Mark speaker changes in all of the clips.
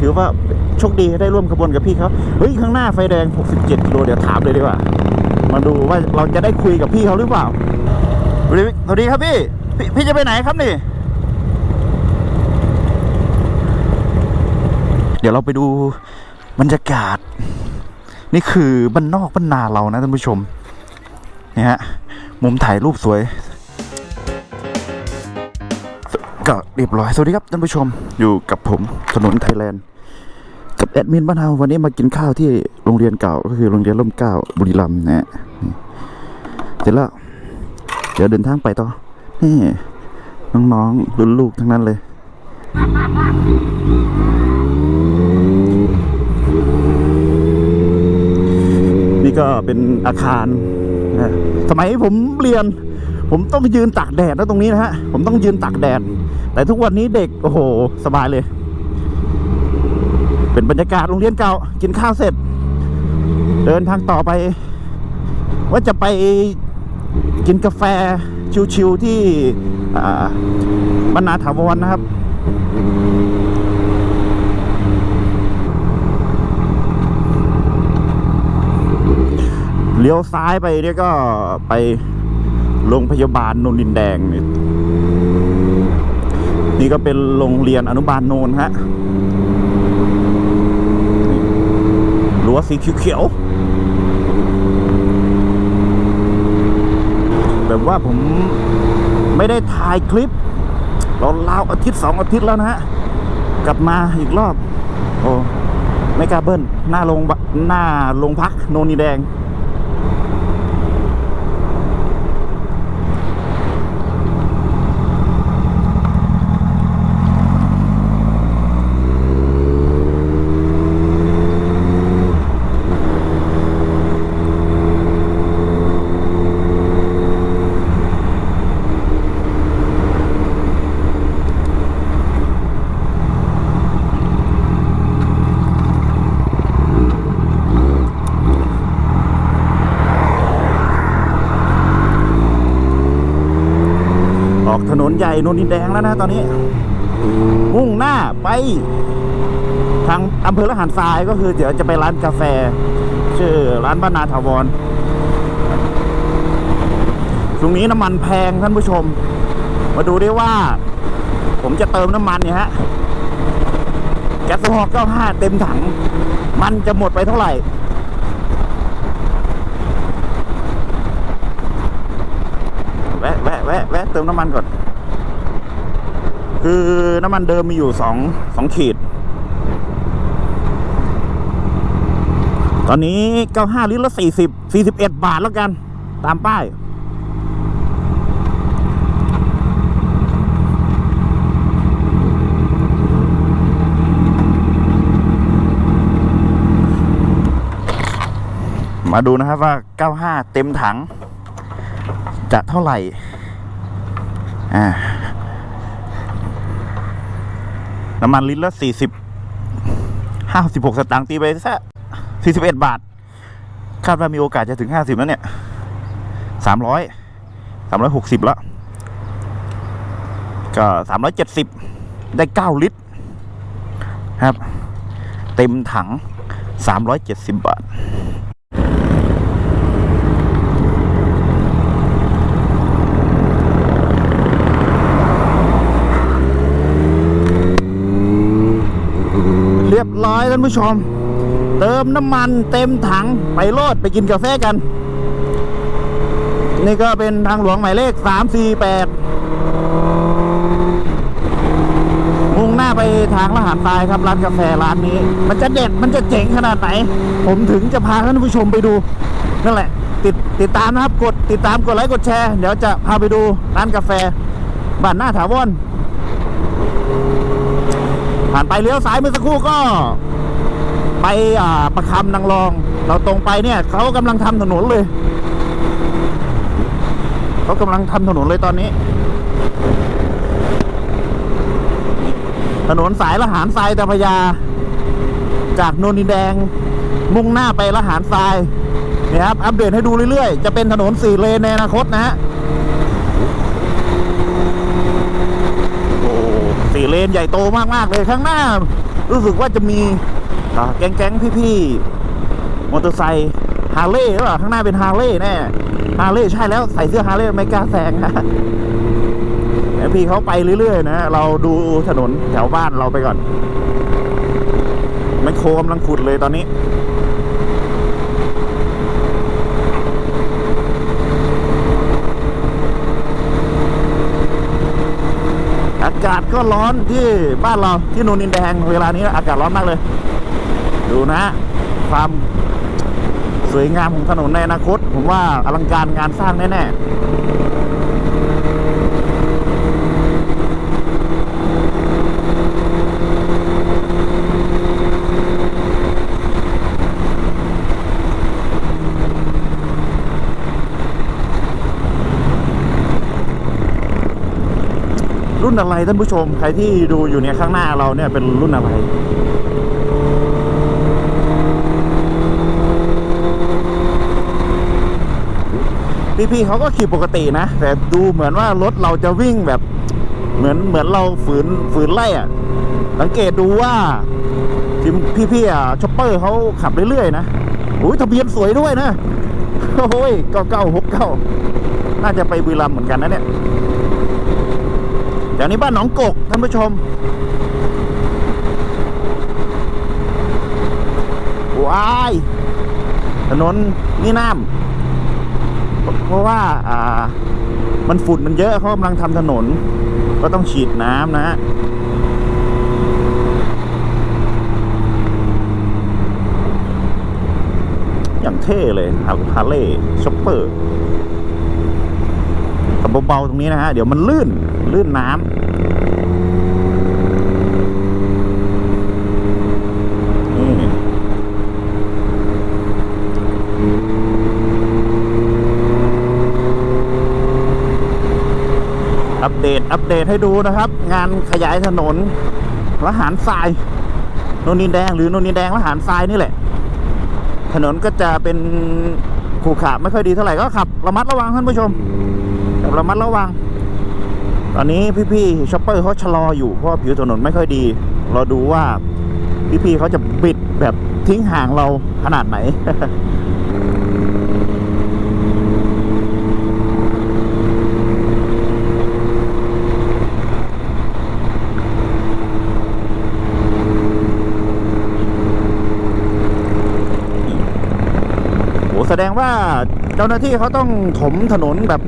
Speaker 1: ถือว่าโชคดีได้ร่วมขบวนกับพี่เขาเฮ้ยข้างหน้าไฟแดง 67กิโลเดี๋ยวถามเลยดีกว่า มาดูว่าเราจะได้คุยกับพี่เขาหรือเปล่าสวัสดีครับพี่พี่พี่จะไปไหนครับนี่ เดี๋ยวเราไปดูบรรยากาศ นี่คือบ้านนอกบ้านนาเรานะท่านผู้ชมนี่ฮะมุมถ่ายรูปสวยก็เรียบร้อย สวัสดีครับท่านผู้ชมอยู่กับผมถนนไทยแลนด์ กับแอดมินบ้านเฮาวันนี้มากินข้าวที่โรงเรียนเก่า ก็คือโรงเรียนร่มเก้าบุรีรัมย์นะฮะเสร็จแล้วเดี๋ยวเดินทางไปต่อนี่น้องๆรุ่นลูกทั้งนั้นเลยนี่ก็เป็นอาคารสมัยผมเรียน ผมต้องยืนตากแดดนะตรงนี้นะฮะ ผมต้องยืนตากแดด แต่ทุกวันนี้เด็ก โอ้โห สบายเลย เป็นบรรยากาศโรงเรียนเก่า กินข้าวเสร็จ เดินทางต่อไป ว่าจะไปกินกาแฟชิวๆที่บรรณาถาวรนะครับ เลี้ยวซ้ายไปเนี่ยก็ไปโรงพยาบาลโนนดินแดง นี่นี่ก็เป็นโรงเรียนอนุบาลโนนฮะนี่ รั้วสีเขียวๆแบบว่าผมไม่ได้ถ่ายคลิปเราลาวอาทิตย์สองอาทิตย์แล้วนะฮะ กลับมาอีกรอบ โอ้ไม่กล้าเบิ้ลหน้าโรงบหน้าโรงพักโนนดินแดง ใหญ่นนดินแดงแล้วนะตอนนี้ มุ่งหน้าไป ทางอำเภอละหารทรายก็คือ เดี๋ยวจะไปร้านกาแฟ ชื่อร้านบ้านนาถาวรช่วงนี้น้ำมันแพงท่านผู้ชม มาดูได้ว่า ผมจะเติมน้ำมันเนี่ยฮะแก๊สโซฮอล์95 เต็มถัง มันจะหมดไปเท่าไหร่แวะแวะแวะแวะเติมน้ำมันก่อน คือน้ำมันเดิมมีอยู่สองสองขีด ตอนนี้ 95 ลิตรละ 40 41 บาทแล้วกัน ตามป้าย มาดูนะครับว่า 95 เต็มถัง จะเท่าไหร่ อ่า น้ำมันลิตรละสี่สิบห้าสิบหกสตางค์ตีไปซะสี่สิบเอ็ดบาท คาดว่ามีโอกาสจะถึงห้าสิบแล้วเนี่ยสามร้อยสามร้อยหกสิบล้วก็สามร้อยเจ็ดสิบได้เก้าลิตรครับ เต็มถังสามร้อยเจ็ดสิบบาท เรียบร้อย ท่านผู้ชม เติมน้ำมันเต็มถังไปโลดไปกินกาแฟกัน นี่ก็เป็นทางหลวงหมายเลข 348 มุ่งหน้าไปทางละหารทรายครับร้านกาแฟร้านนี้ มันจะเด็ดมันจะเจ๋งขนาดไหน ผมถึงจะพาท่านผู้ชมไปดู นั่นแหละ ติดติดตามนะครับ กดติดตามกดไลค์กดแชร์ เดี๋ยวจะพาไปดูร้านกาแฟบ้านหน้าถาวรผ่านไปเลี้ยวซ้ายเมื่อสักครู่ก็ ไปอ่าประคำนางรอง เราตรงไปเนี่ยเขากำลังทำถนนเลยเขากำลังทำถนนเลยตอนนี้ ถนนสายละหารทรายตาพยา จากโนนดินแดง มุ่งหน้าไปละหารทรายนี่ยครับอัปเดตให้ดูเรื่อยๆ จะเป็นถนนสี่เลนในอนาคตนะฮะโอ้สี่เลนใหญ่โตมากๆเลยข้างหน้า รู้สึกว่าจะมี แก๊งๆพี่ๆมอเตอร์ไซค์ฮาร์เลย์หรือเปล่าข้างหน้าเป็นฮาร์เลย์แน่ฮาร์เลย์ใช่แล้วใส่เสื้อฮาร์เลย์ไม่กล้าแซงนะแต่พี่เขาไปเรื่อยๆนะเราดูถนนแถวบ้านเราไปก่อนแมคโครกำลังขุดเลยตอนนี้อากาศก็ร้อนที่บ้านเราที่นูนินแดงเวลานี้อากาศร้อนมากเลย ดูนะฮะความสวยงามของถนนในอนาคต ผมว่าอลังการงานสร้างแน่ๆรุ่นอะไรท่านผู้ชม ใครที่ดูอยู่เนี่ยข้างหน้าเราเนี่ยเป็นรุ่นอะไร พี่ๆเขาก็ขี่ปกตินะ แต่ดูเหมือนว่ารถเราจะวิ่งแบบเหมือนเหมือนเราฝืนฝืนไล่อะสังเกตดูว่าทีมพี่ๆอะชอปเปอร์เขาขับเรื่อยๆนะอุ้ยทะเบียนสวยด้วยนะโอ้ยเก้าเก้าหกเก้าน่าจะไปบุรีรัมย์เหมือนกันนะเนี่ยแถวนี้บ้านหนองกกท่านผู้ชม ว้าย ถนนนี่น้ำ เพราะว่าอ่า มันฝุ่นมันเยอะเขากำลังทำถนน ก็ต้องฉีดน้ำนะอย่างเท่เลยฮาร์เลย์ช็อปเปอร์แต่เบาๆตรงนี้นะฮะ เดี๋ยวมันลื่นลื่นน้ำนี่อัปเดตอัปเดตให้ดูนะครับ งานขยายถนนละหารทรายนนดินแดงหรือนนดินแดงละหารทรายนี่แหละ ถนนก็จะเป็นขรุขระไม่ค่อยดีเท่าไหร่ก็ขับระมัดระวังท่านผู้ชมขับระมัดระวัง ตอนนี้พี่ๆช็อปเปอร์เขาชะลออยู่เพราะผิวถนนไม่ค่อยดี เราดูว่าพี่ๆเขาจะบิดแบบทิ้งห่างเราขนาดไหน แสดงว่าเจ้าหน้าที่เขาต้องถมถนนแบบ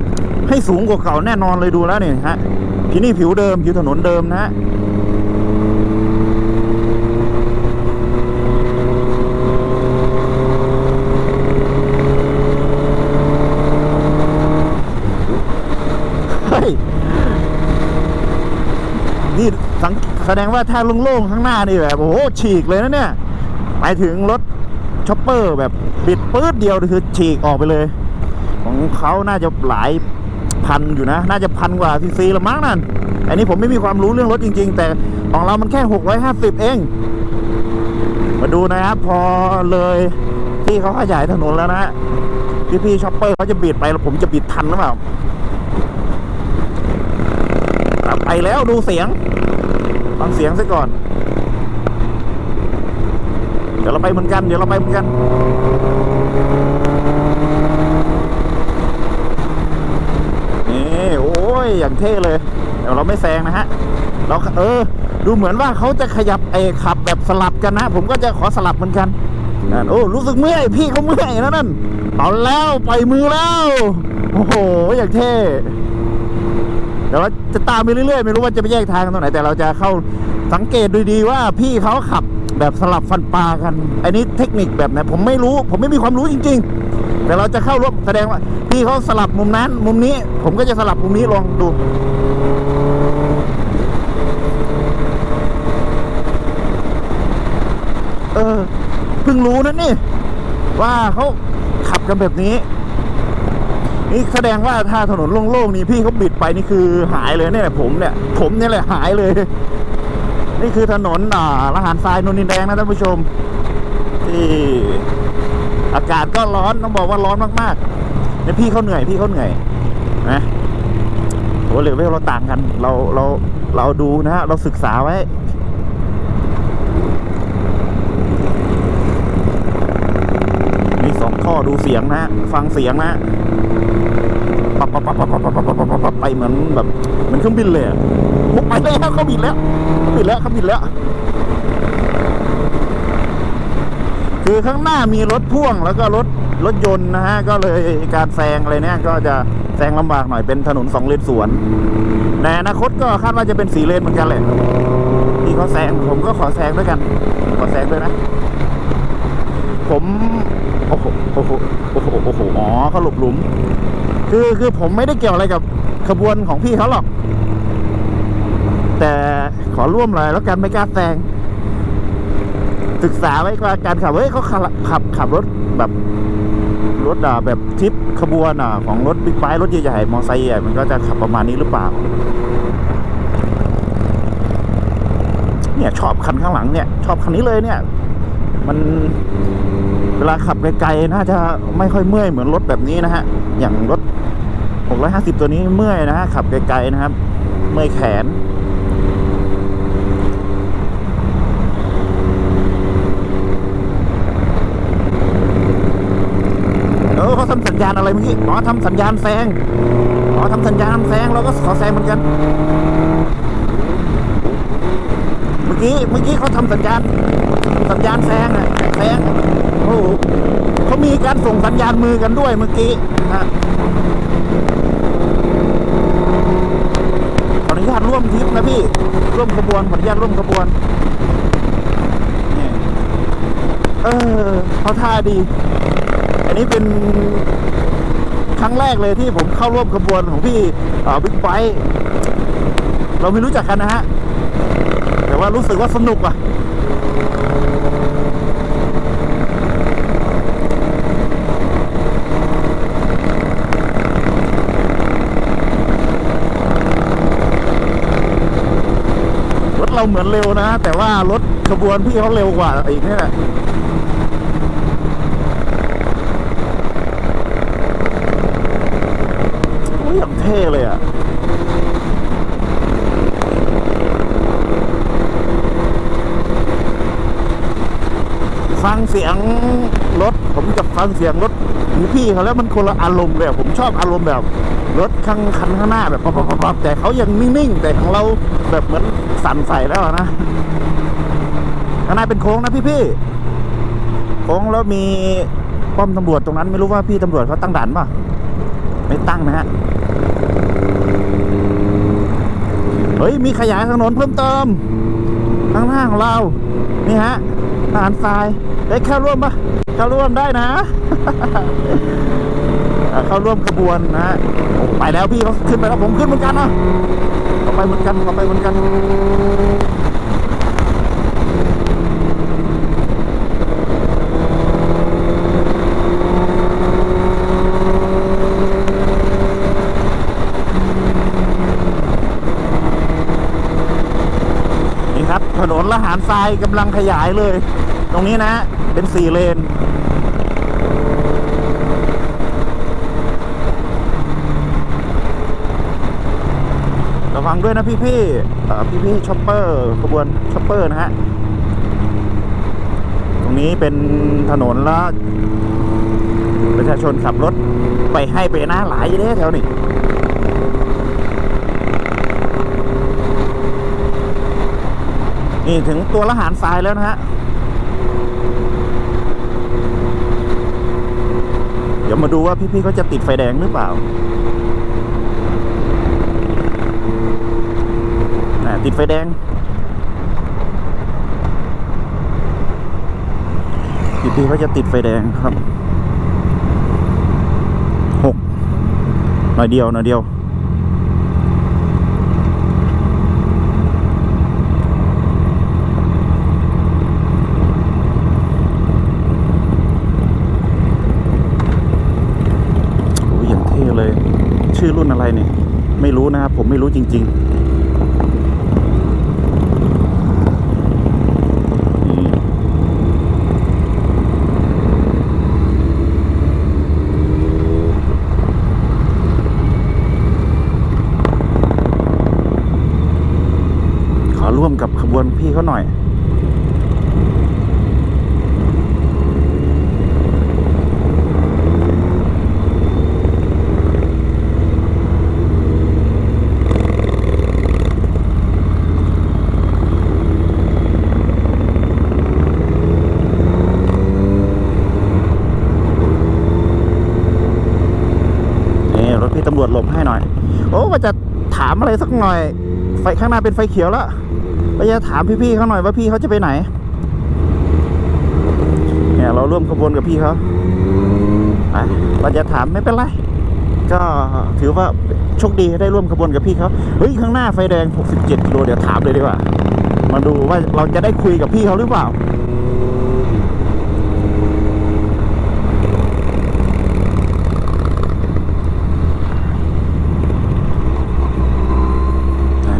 Speaker 1: ให้สูงกว่าเก่าแน่นอนเลยดูแล้วเนี่ยฮะที่นี่ผิวเดิมผิวถนนเดิมนะฮะเฮ้ยนี่สังแสดงว่าถ้าโล่งๆข้างหน้านี่แบบโอ้โหฉีกเลยนะเนี่ย ไปถึงรถ ช็อปเปอร์แบบบิดปื๊ดเดียวคือฉีกออกไปเลย ของเขาน่าจะหลายพันอยู่นะ น่าจะพันกว่าซีซีละมั้งนั่น อันนี้ผมไม่มีความรู้เรื่องรถจริง ๆ แต่ของเรามันแค่ 650 เอง มาดูนะครับ พอเลยที่เขาขยายถนนแล้วนะพี่พี่ๆช็อปเปอร์เขาจะบิดไปแล้วผมจะบิดทันหรือเปล่าไปแล้วดูเสียงฟังเสียงซะก่อน เดี๋ยวเราไปเหมือนกัน เดี๋ยวเราไปเหมือนกันนี่โอ้ยอย่างเท่เลยเดี๋ยวเราไม่แซงนะฮะเราเออ ดูเหมือนว่าเขาจะขยับเอขับแบบสลับกันนะ ผมก็จะขอสลับเหมือนกันนั่นโอ้รู้สึกเมื่อยพี่เขาเมื่อยนะนั่นเอาแล้วปล่อยมือแล้วโอ้โหอย่างเท่เดี๋ยวเราจะตามไปเรื่อยๆ ไม่รู้ว่าจะไปแยกทางกันตรงไหนแต่เราจะเข้าสังเกตดูดีว่าพี่เขาขับ แบบสลับฟันปลากัน อันนี้เทคนิคแบบไหนผมไม่รู้ ผมไม่มีความรู้จริง ๆ แต่เราจะเข้าร่วมแสดงว่าพี่เขาสลับมุมนั้น มุมนี้ ผมก็จะสลับมุมนี้ลองดูเออเพิ่งรู้นะนี่ ว่าเขาขับกันแบบนี้ นี่แสดงว่าถ้าถนนโล่งๆนี่พี่เขาบิดไปนี่คือหายเลยเนี่ยผมเนี่ย ผมเนี่ยแหละหายเลย นี่คือถนนอ่าละหารทรายนนินแดงนะท่านผู้ชม ที่อากาศก็ร้อนต้องบอกว่าร้อนมากๆเนี่ยพี่เขาเหนื่อยพี่เขาเหนื่อยนะโอ้เหลือเวลเราต่างกัน เราเราเราดูนะฮะเราศึกษาไว้มีสองข้อดูเสียงนะฟังเสียงนะปับปับปับปับปับปับปับไปเหมือนแบบเหมือนเครื่องบินเลยอะ โอ้ไปแล้วเขาบินแล้วเขาบินแล้วเขาบินแล้ว คือข้างหน้ามีรถพ่วงแล้วก็รถรถยนต์นะฮะ ก็เลยการแซงอะไรเนี่ย ก็จะแซงลำบากหน่อยเป็นถนนสองเลนสวนในอนาคตก็คาดว่าจะเป็นสี่เลนเหมือนกันแหละที่เขาแซงผมก็ขอแซงด้วยกัน ขอแซงด้วยนะ ผมโอ้โหโอ้โหโอ้โหโอ้โหอ๋อเขาหลบหลุม คือคือผมไม่ได้เกี่ยวอะไรกับขบวนของพี่เขาหรอก แต่ขอร่วมหน่อยแล้วกันไม่กล้าแซงศึกษาไว้ว่าการขับเฮ้ยเขาขับขับขับรถแบบรถอะแบบทริปขบวนอะของรถบิ๊กไบค์รถใหญ่ๆมอเตอร์ไซค์อ่มันก็จะขับประมาณนี้หรือเปล่า เนี่ยชอบคันข้างหลังเนี่ย ชอบคันนี้เลยเนี่ย มันเวลาขับไกลๆน่าจะไม่ค่อยเมื่อยเหมือนรถแบบนี้นะฮะ อย่างรถ 650 ตัวนี้เมื่อยนะฮะขับไกลๆนะครับ เมื่อยแขน เออเขาทำสัญญา ณอะไรเมื่อกี้อ๋อทำสัญญาณแซงอ๋อทำสัญญาณแซงเราก็ขอแซงเหมือนกัน เมื่อกี้เมื่อกี้เขาทำสัญญาณสัญญาณแซงอะแซงโอ้โหเขามีการส่งสัญญาณมือกันด้วยเมื่อกี้นะขออนุญาตร่วมทริปนะพี่ร่วมขบวนขออนุญาตร่วมขบวนนี่เออเขาท่าดี อันนี้เป็น ครั้งแรกเลยที่ผมเข้าร่วมขบวนของพี่บิ๊กไบค์เราไม่รู้จักกันนะฮะ แต่ว่ารู้สึกว่าสนุกอะรถเราเหมือนเร็วนะ แต่ว่ารถขบวนพี่เขาเร็วกว่าอีกนี่แหละ โอ้ยอย่าง เท่เลยอะฟังเสียงรถ ผมกับฟังเสียงรถของพี่เขาแล้วมันคนละอารมณ์เลยผมชอบอารมณ์แบบ รถข้างคันข้างหน้าแบบปั๊บปั๊บแต่เขายังนิ่งๆแต่ของเราแบบเหมือนสั่นใส่แล้วนะข้างหน้าเป็นโค้งนะพี่ๆโค้งแล้วมีป้อมตำรวจตรงนั้นไม่รู้ว่าพี่ตำรวจเขาตั้งด่านป่ะไม่ตั้งนะฮะ เฮ้ย มีขยายถนนเพิ่มเติมข้างหน้าของเรา นี่ฮะทหารทรายได้เข้าร่วมปะเข้าร่วมได้นะ เข้าร่วมขบวนนะฮะไปแล้วพี่เขาขึ้นไปแล้วผมขึ้นเหมือนกันนะเขาไปเหมือนกันเขาไปเหมือนกันครับ ถนนละหารทรายกำลังขยายเลย ตรงนี้นะ เป็นสี่เลน ระวังด้วยนะพี่พี่ๆพี่พี่ๆช็อปเปอร์ขบวนช็อปเปอร์นะฮะ ตรงนี้เป็นถนนละประชาชนขับรถไปให้ไปนะหลายเด้แถวนี้ นี่ถึงตัวละหารทรายแล้วนะฮะ เดี๋ยวมาดูว่าพี่ๆเขาจะติดไฟแดงหรือเปล่าน่ติดไฟแดง พี่ๆเขาจะติดไฟแดงครับหกหน่อยเดียวหน่อยเดียว โอ้ยอย่างเท่เลย ชื่ อะไรเนี่ย ไม่รู้นะครับ ผมไม่รู้จริง ๆ ขอร่วมกับขบวนพี่เขาหน่อย น โอ้ ว่าจะถามอะไรสักหน่อย ไฟข้างหน้าเป็นไฟเขียวแล้วว่าจะถามพี่ๆเขาหน่อยว่าพี่เขาจะไปไหน เนี่ยเราร่วมขบวนกับพี่เขาอะว่าจะถามไม่เป็นไร ก็ถือว่าโชคดีได้ร่วมขบวนกับพี่เขาเฮ้ยข้างหน้าไฟแดง 67กิโลเดี๋ยวถามเลยดีกว่า มาดูว่าเราจะได้คุยกับพี่เขาหรือเปล่า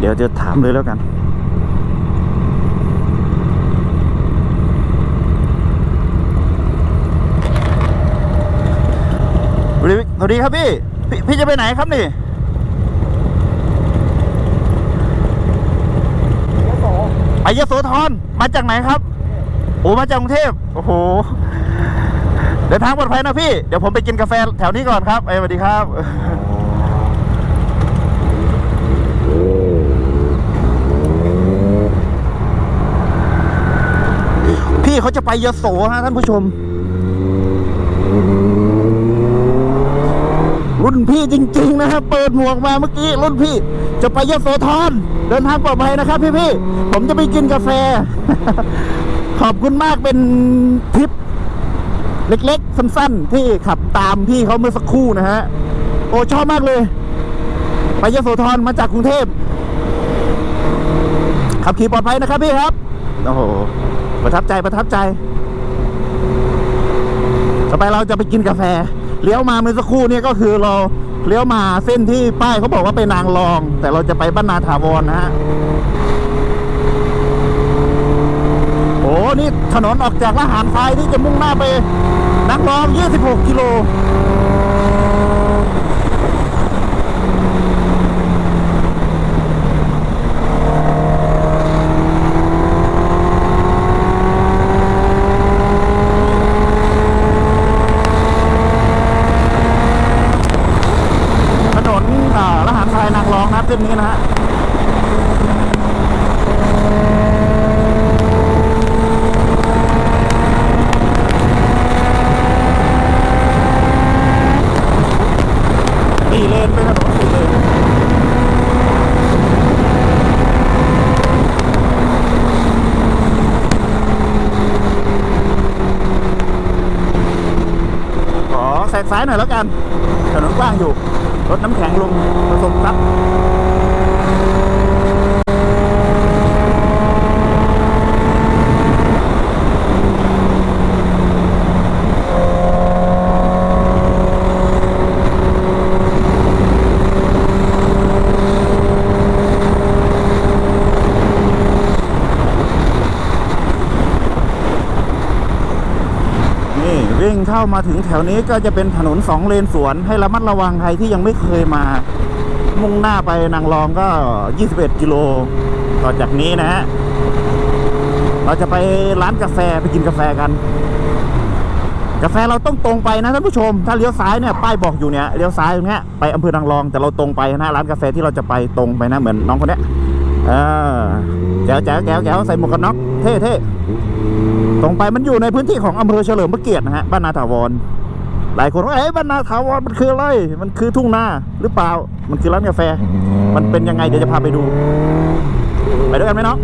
Speaker 1: เดี๋ยวจะถามเลยแล้วกัน สวัสดีครับพี่พี่ พี่จะไปไหนครับนี่ไปยโสธรมาจากไหนครับ โอ้ มาจากกรุงเทพ โอ้โห เดินทางปลอดภัยนะพี่ เดี๋ยวผมไปกินกาแฟแถวนี้ก่อนครับ เอ้สวัสดีครับ พี่เขาจะไปยโสฮะท่านผู้ชม รุ่นพี่จริง ๆ นะครับเปิดหมวกมาเมื่อกี้รุ่นพี่ จะไปยโสธรเดินทางปลอดภัยนะครับ พี่ๆผมจะไปกินกาแฟ ขอบคุณมากเป็นทริปเล็กๆ สั้นๆ ที่ขับตามพี่เขาเมื่อสักครู่นะฮะ โอ้ชอบมากเลย ไปยโสธรมาจากกรุงเทพขับขี่ปลอดภัยนะครับพี่ครับ โอ้โห ประทับใจประทับใจ ต่อไปเราจะไปกินกาแฟ เลี้ยวมาเมื่อสักครู่เนี่ยก็คือเราเลี้ยวมาเส้นที่ป้ายเขาบอกว่าไปนางรอง แต่เราจะไปบ้านนาถาวรนะฮะโอ้นี่ถนนออกจากละหารทรายที่จะมุ่งหน้าไปนางรอง 26 กิโล ถนนอ่าละหารทรายนางรองนะครับเส้นนี้นะฮะ สี่เลนเป็นถนนสี่เลนขอแซ้ายหน่อยแล้วกันถนนกว้างอยู่รถน้ำแข็งลงผสมครับ นี่วิ่งเข้ามาถึงแถวนี้ก็จะเป็นถนนสองเลนสวน ให้ระมัดระวังใครที่ยังไม่เคยมา มุ่งหน้าไปนางรองก็ 21 กิโลต่อจากนี้นะฮะเราจะไปร้านกาแฟไปกินกาแฟกัน กาแฟเราต้องตรงไปนะท่านผู้ชม ถ้าเลี้ยวซ้ายเนี่ยป้ายบอกอยู่เนี่ยเลี้ยวซ้ายตรงนี้ไปอำเภอนางรองแต่เราตรงไปนะร้านกาแฟที่เราจะไปตรงไปนะเหมือนน้องคนนี้เออแจ๋วแจ๋วแจ๋วแจ๋วใส่หมวกกันน็อกเท่เท่ ตรงไปมันอยู่ในพื้นที่ของอำเภอเฉลิมพระเกียรตินะฮะบ้านนาถาวร หลายคนว่าเอ้ยบ้านนาถาวรมันคืออะไรมันคือทุ่งนาหรือเปล่ามันคือร้านกาแฟ มันเป็นยังไงเดี๋ยวจะพาไปดู ไปด้วยกันไหมน้อง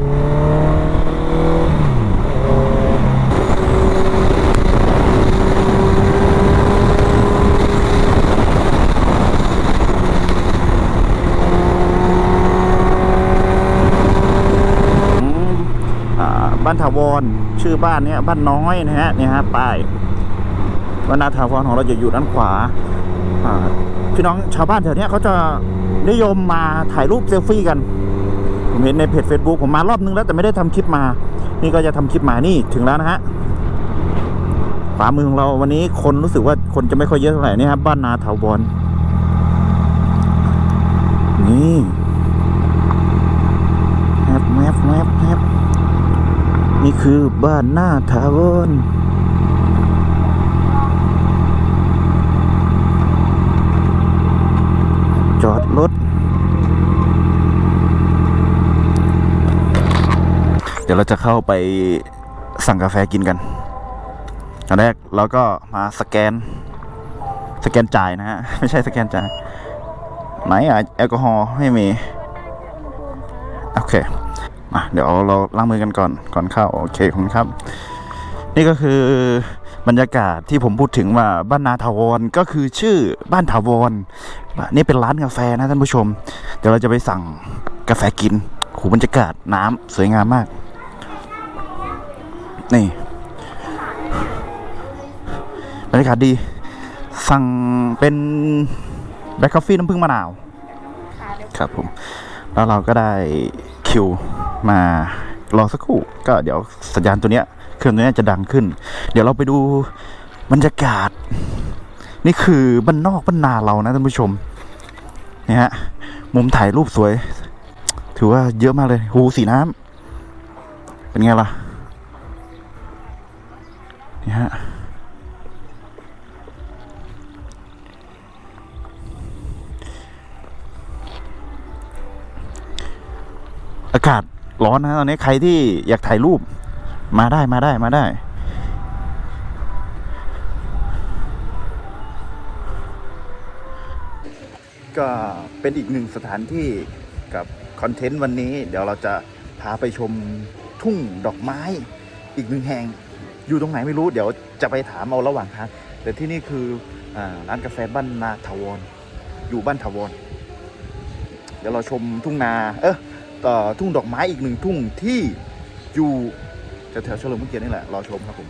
Speaker 1: อืมอ่าบ้าน ถาวรชื่อบ้านเนี้ยบ้านน้อยนะฮะเนี่ยฮะป้ายบ้านนาถาวรของเราจะอยู่ด้านขวาพี่น้องชาวบ้านแถวเนี้ยเขาจะนิยมมาถ่ายรูปเซลฟี่กัน ผมเห็นในเพจ Facebook ผมมารอบนึงแล้วแต่ไม่ได้ทำคลิปมา นี่ก็จะทำคลิปมานี่ถึงแล้วนะฮะขวามือของเราวันนี้คนรู้สึกว่าคนจะไม่ค่อยเยอะเท่าไหร่นี่ครับบ้านนาถาวรนี่ แมบแมบแมบแมบนี่ คือบ้านหน้าทาวอนจอดรถ เดี๋ยวเราจะเข้าไปสั่งกาแฟกินกันอันแรกเราก็มาสแกน สแกนจ่ายนะฮะ ไม่ใช่สแกนจ่าย ไหนอะแอลกอฮอล์ไม่มี โอเค มาเดี๋ยวเราล้างมือกันก่อนก่อนเข้าโอเคขอบคุณครับ นี่ก็คือบรรยากาศที่ผมพูดถึงว่าบ้านนาถาวรก็คือชื่อบ้านถาวรนี่เป็นร้านกาแฟนะท่านผู้ชม เดี๋ยวเราจะไปสั่งกาแฟกินโหบรรยากาศน้ำสวยงามมาก นี่บรรยากาศดี สั่งเป็นแบล็คกาแฟน้ำผึ้งมะนาว ครับผม แล้วเราก็ได้คิว มารอสักครู่ก็เดี๋ยวสัญญาณตัวเนี้ยเครื่องตัวเนี้ยจะดังขึ้น เดี๋ยวเราไปดูบรรยากาศ นี่คือบ้านนอกบ้านนาเรานะท่านผู้ชมเนี่ยฮะมุมถ่ายรูปสวย ถือว่าเยอะมากเลยหูสีน้ำเป็นไงล่ะนี่ฮะอากาศ ร้อนนะตอนนี้ใครที่อยากถ่ายรูป มาได้มาได้มาได้ ก็เป็นอีกหนึ่งสถานที่กับคอนเทนต์วันนี้ เดี๋ยวเราจะพาไปชมทุ่งดอกไม้อีกหนึ่งแห่งอยู่ตรงไหนไม่รู้ เดี๋ยวจะไปถามเอาระหว่างทางแต่ที่นี่คืออร้านกาแฟบ้านนาทาวร อยู่บ้านทาวร เดี๋ยวเราชมทุ่งนา เออ ทุ่งดอกไม้อีกหนึ่งทุ่งที่อยู่แถวๆเฉลิมพระเกียรตินี่แหละรอชมครับผม